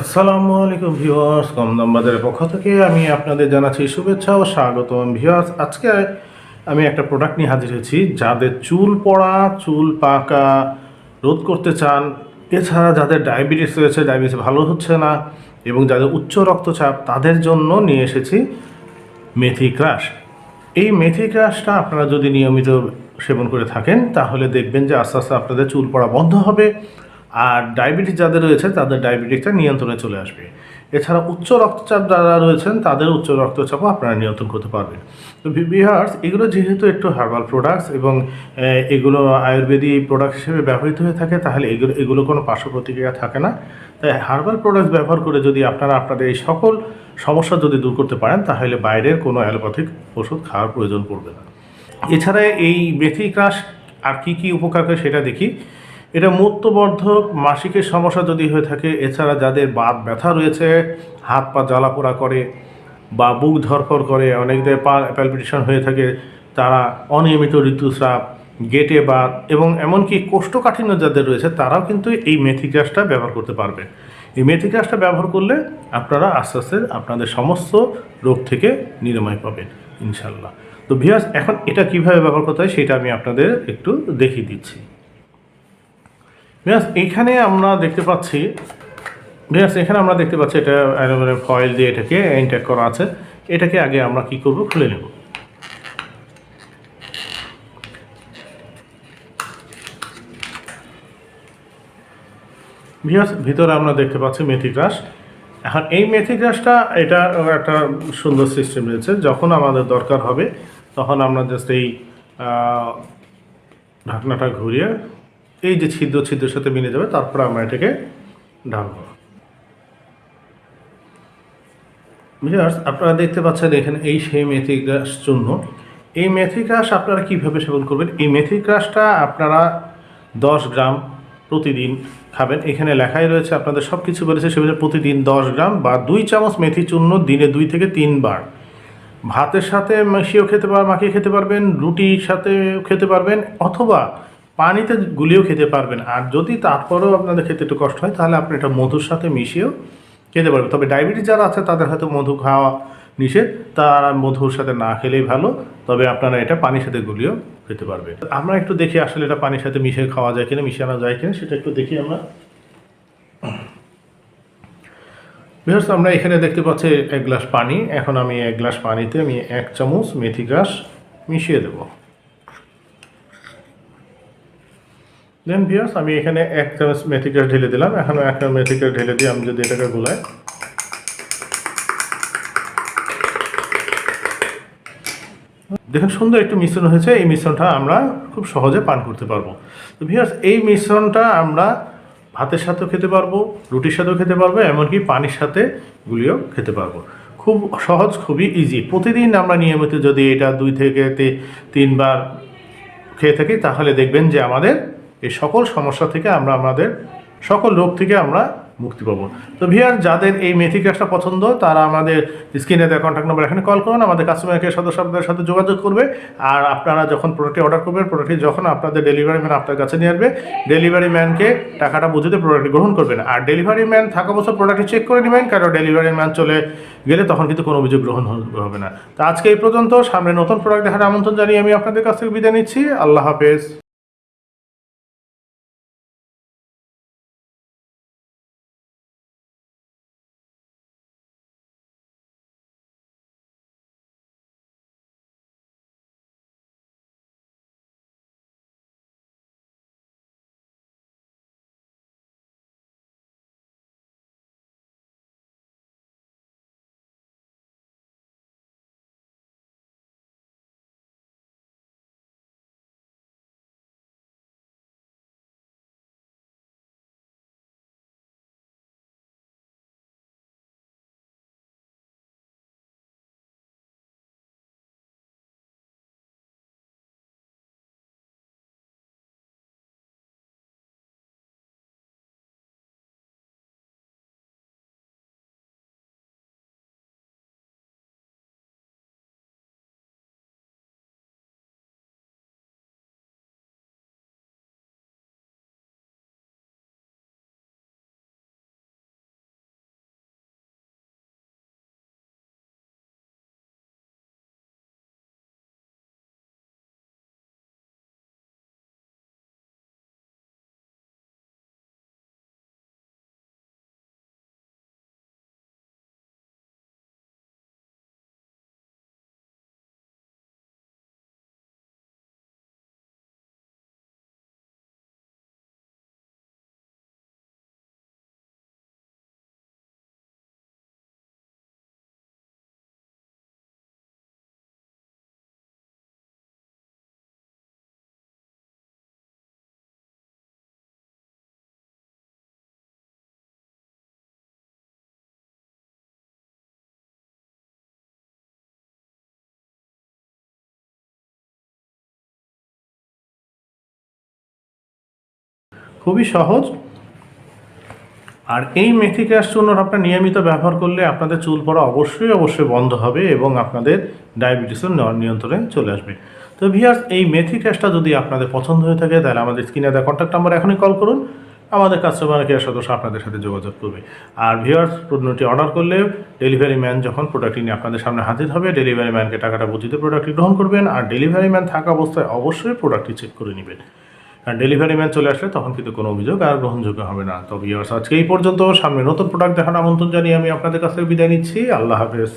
আসসালামু আলাইকুম ভিউয়ার্স কম দাম বাজারের পক্ষ থেকে আমি আপনাদের জানাচ্ছি শুভেচ্ছা ও স্বাগতম। ভিউয়ার্স, আজকে আমি একটা প্রোডাক্ট নিয়ে হাজির হয়েছি, যাদের চুল পড়া, চুল পাকা, রোধ করতে চান, এছাড়া যাদের ডায়াবেটিস রয়েছে ডায়াবেটিস ভালো হচ্ছে না, এবং যাদের উচ্চ রক্তচাপ, তাদের জন্য নিয়ে এসেছি মেথি ক্রাশ। এই মেথি ক্রাশটা আপনারা যদি নিয়মিত সেবন করে থাকেন, তাহলে দেখবেন যে আস্তে আস্তে আপনাদের চুল পড়া বন্ধ হবে আর ডায়াবেটিস যাদের রয়েছে, তাদের ডায়াবেটিসটা নিয়ন্ত্রণে চলে আসবে। এছাড়া উচ্চ রক্তচাপ যারা রয়েছেন, তাদের উচ্চ রক্তচাপও আপনারা নিয়ন্ত্রণ করতে পারবেন। তো বিহার্স এগুলো যেহেতু একটু হার্বাল প্রোডাক্টস এবং এগুলো আয়ুর্বেদিক প্রোডাক্ট হিসেবে ব্যবহৃত হয়ে থাকে, তাহলে এগুলো এগুলো কোনো পার্শ্ব প্রতিক্রিয়া থাকে না। তাই হার্বাল প্রোডাক্টস ব্যবহার করে যদি আপনারা আপনাদের এই সকল সমস্যা যদি দূর করতে পারেন, তাহলে বাইরের কোনো অ্যালোপ্যাথিক ওষুধ খাওয়ার প্রয়োজন পড়বে না। এছাড়া এই মেথি ক্রাশ আর কী কী উপকার করে সেটা দেখি। এটা মূত্রবর্ধক মাসিকের সমস্যা যদি হয়ে থাকে, এছাড়া যাদের বাত ব্যথা রয়েছে, হাত পা জ্বালাপোড়া করে বা বুক ধরফর করে, অনেকদের পা প্যালপিটেশন হয়ে থাকে, তারা অনিয়মিত ঋতুস্রাব, গেটে বাত এবং এমনকি কোষ্ঠকাঠিন্য যাদের রয়েছে, তারাও কিন্তু এই মেথি গ্যাসটা ব্যবহার করতে পারবে। এই মেথি গ্যাসটা ব্যবহার করলে আপনারা আস্তে আস্তে আপনাদের সমস্ত রোগ থেকে নিরাময় পাবেন ইনশাল্লাহ তো ভিয়াস এখন এটা কীভাবে ব্যবহার করতে হয়, সেটা আমি আপনাদের একটু দেখিয়ে দিচ্ছি। ভিয়াস এখানে আমরা দেখতে পাচ্ছি ভিয়াস এখানে আমরা দেখতে পাচ্ছি এটা অ্যালুমিনিয়াম ফয়েল দিয়ে এটাকে ইনটেক করা আছে। এটাকে আগে আমরা কি করব? খুলে নেব। ভিয়াস ভিতরে আমরা দেখতে পাচ্ছি মেথি গ্রাস এখন এই মেথি গ্রাসটা এটা একটা সুন্দর সিস্টেম রয়েছে। যখন আমাদের দরকার হবে, তখন আমরা জাস্ট এই ঢাকনাটা ঘুরিয়ে এই যে ছিদ্র ছিদ্রের সাথে মিলে যাবে, তারপরে আমরা এটাকে ঢাকবো ভিউয়ার্স, আপনারা দেখতে পাচ্ছেন এখানে এই সেই মেথি গ্রাস চূর্ণ। এই মেথি গ্রাস আপনারা কীভাবে সেবন করবেন? এই মেথি গ্রাসটা আপনারা দশ গ্রাম প্রতিদিন খাবেন। এখানে লেখাই রয়েছে, আপনাদের সব কিছু বলেছে সেভাবে প্রতিদিন দশ গ্রাম বা দুই চামচ মেথি চূর্ণ দিনে দুই থেকে তিনবার। ভাতের সাথে মিশিয়েও খেতে পার মাখিয়ে খেতে পারবেন, রুটির সাথে খেতে পারবেন, অথবা পানিতে গুলিয়েও খেতে পারবেন। আর যদি তারপরেও আপনাদের খেতে একটু কষ্ট হয়, তাহলে আপনি এটা মধুর সাথে মিশিয়েও খেতে পারবেন। তবে ডায়াবেটিস যারা আছে, তাদের হয়তো মধু খাওয়া নিষেধ। তারা মধুর সাথে না খেলেই ভালো। তবে আপনারা এটা পানির সাথে গুলিয়েও খেতে পারবে। আমরা একটু দেখি আসলে এটা পানির সাথে মিশিয়ে খাওয়া যায় কিনা, মিশানো যায় কিনা, সেটা একটু দেখি আমরা। বিহার্স আমরা এখানে দেখতে পাচ্ছি এক গ্লাস পানি। এখন আমি এক গ্লাস পানিতে আমি এক চামচ মেথি গাছ মিশিয়ে দেব। দেন ভিয়ার্স আমি এখানে এক চামচ মেথি গাছ ঢেলে দিলাম। এখন একটা মেথি গাছ ঢেলে দিয়ে আমি যদি এটাকে গোলাই। দেখুন, সুন্দর একটু মিশ্রণ হয়েছে। এই মিশ্রণটা আমরা খুব সহজে পান করতে পারব। তো ভিয়ার্স এই মিশ্রণটা আমরা ভাতের সাথেও খেতে পারব, রুটির সাথেও খেতে পারব, এমনকি পানির সাথে গুলিয়েও খেতে পারব। খুব সহজ, খুবই ইজি প্রতিদিন আমরা নিয়মিত যদি এটা দুই থেকে তিনবার খেয়ে থাকি, তাহলে দেখবেন যে আমাদের এই সকল সমস্যা থেকে আমরা আমাদের, সকল রোগ থেকে আমরা মুক্তি পাবো। তো ভিয়ার, যাদের এই মেথি ক্যাশটা পছন্দ, তারা আমাদের স্ক্রিনে দেওয়া কন্ট্যাক্ট নাম্বার এখানে কল করুন, আমাদের কাস্টমার কেয়ার সদস্যদের সাথে যোগাযোগ করবে। আর আপনারা যখন প্রোডাক্টটি অর্ডার করবেন প্রোডাক্টটি যখন আপনাদের ডেলিভারি ম্যান আপনার কাছে নিয়ে আসবে ডেলিভারি ম্যানকে টাকাটা বুঝতে প্রোডাক্টটি গ্রহণ করবেন। আর ডেলিভারি ম্যান থাকা বছর প্রোডাক্টটি চেক করে নেবেন, কারণ ডেলিভারি ম্যান চলে গেলে তখন কিন্তু কোনো অভিযোগ গ্রহণ হবে না। তো আজকে এই পর্যন্ত, সামনে নতুন প্রোডাক্ট দেখার আমন্ত্রণ জানিয়ে আমি আপনাদের কাছ থেকে বিদায় নিচ্ছি। আল্লাহ হাফেজ। খুবই সহজ। আর এই মেথি ক্যাশ চূর্ণর আপনার নিয়মিত ব্যবহার করলে আপনাদের চুল পড়া অবশ্যই অবশ্যই বন্ধ হবে এবং আপনাদের ডায়াবেটিসও নিয়ন্ত্রণে চলে আসবে। তো ভিয়ার্স এই মেথি ক্যাশটা যদি আপনাদের পছন্দ হয়ে থাকে, তাহলে আমাদের স্ক্রিনে দেওয়া কন্ট্যাক্ট নাম্বার এখনই কল করুন। আমাদের কাস্টমার কেয়ার সদস্য আপনাদের সাথে যোগাযোগ করবে। আর ভিউয়ার্স, পণ্যটি অর্ডার করলে ডেলিভারি ম্যান যখন প্রোডাক্টটি নিয়ে আপনাদের সামনে হাজির হবে ডেলিভারি ম্যানকে টাকাটা বুঝিতে প্রোডাক্টটি গ্রহণ করবেন। আর ডেলিভারি ম্যান থাকা অবস্থায় অবশ্যই প্রোডাক্টটি চেক করে নেবেন। ডেলিভারি ম্যান চলে আসলে তখন কিন্তু কোনো অভিযোগ আর গ্রহণযোগ্য হবে না। তো ভিউয়ার্স আজকে এই পর্যন্ত। সামনে নতুন প্রোডাক্ট দেখার আমন্ত্রণ জানিয়ে আমি আপনাদের কাছে বিদায় নিচ্ছি। আল্লাহ হাফেজ।